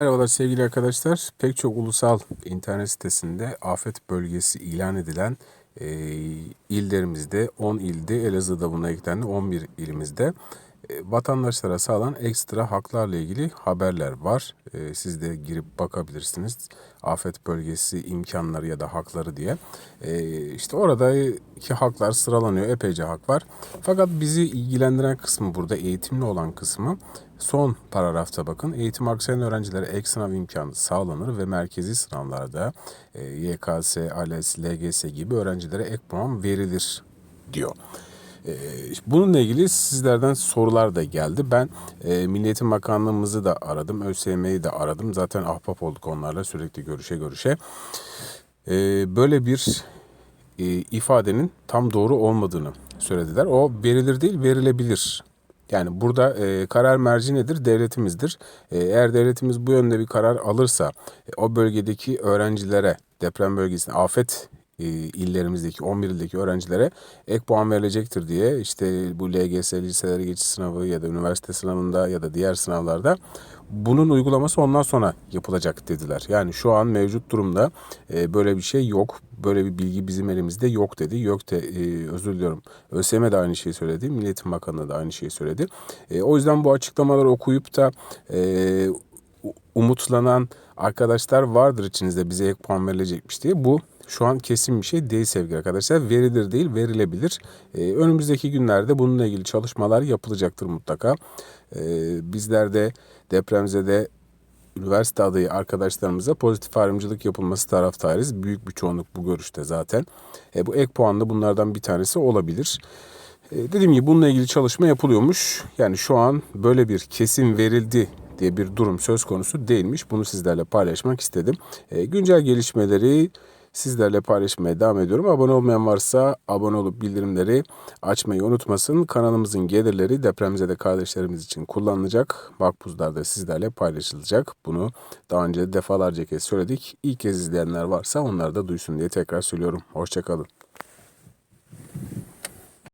Merhabalar sevgili arkadaşlar. Pek çok ulusal internet sitesinde afet bölgesi ilan edilen e, illerimizde 10 ilde Elazığ'da buna eklendi 11 ilimizde vatandaşlara sağlanan ekstra haklarla ilgili haberler var. E, siz de girip bakabilirsiniz. Afet bölgesi imkanları ya da hakları diye. E, işte oradaki haklar sıralanıyor. Epeyce hak var. Fakat bizi ilgilendiren kısmı burada eğitimli olan kısmı Son paragrafta bakın. Eğitim aksayan öğrencilere ek sınav imkanı sağlanır ve merkezi sınavlarda e, YKS, ALES, LGS gibi öğrencilere ek puan verilir diyor. E, bununla ilgili sizlerden sorular da geldi. Ben e, Milliyetin Bakanlığımızı da aradım, ÖSYM'yi de aradım. Zaten ahbap olduk onlarla sürekli görüşe görüşe. E, böyle bir e, ifadenin tam doğru olmadığını söylediler. O verilir değil, verilebilir yani burada e, karar merci nedir? Devletimizdir. E, eğer devletimiz bu yönde bir karar alırsa e, o bölgedeki öğrencilere deprem bölgesinde afet illerimizdeki 11 ildeki öğrencilere ek puan verilecektir diye işte bu LGS liselere geçiş sınavı ya da üniversite sınavında ya da diğer sınavlarda bunun uygulaması ondan sonra yapılacak dediler. Yani şu an mevcut durumda e, böyle bir şey yok. Böyle bir bilgi bizim elimizde yok dedi. Yok de e, özür diliyorum. ÖSYM de aynı şeyi söyledi. Milliyetin Bakanlığı da aynı şeyi söyledi. E, o yüzden bu açıklamaları okuyup da e, umutlanan arkadaşlar vardır içinizde bize ek puan verilecekmiş diye. Bu şu an kesin bir şey değil sevgili arkadaşlar. Verilir değil, verilebilir. Ee, önümüzdeki günlerde bununla ilgili çalışmalar yapılacaktır mutlaka. Ee, bizler de depremzede üniversite adayı arkadaşlarımıza pozitif ayrımcılık yapılması taraftarıyız. Büyük bir çoğunluk bu görüşte zaten. E, bu ek puan da bunlardan bir tanesi olabilir. E, dediğim gibi bununla ilgili çalışma yapılıyormuş. Yani şu an böyle bir kesin verildi diye bir durum söz konusu değilmiş. Bunu sizlerle paylaşmak istedim. E, güncel gelişmeleri sizlerle paylaşmaya devam ediyorum. Abone olmayan varsa abone olup bildirimleri açmayı unutmasın. Kanalımızın gelirleri depremzede kardeşlerimiz için kullanılacak. Makbuzlarda sizlerle paylaşılacak. Bunu daha önce defalarca kez söyledik. İlk kez izleyenler varsa onlar da duysun diye tekrar söylüyorum. Hoşçakalın.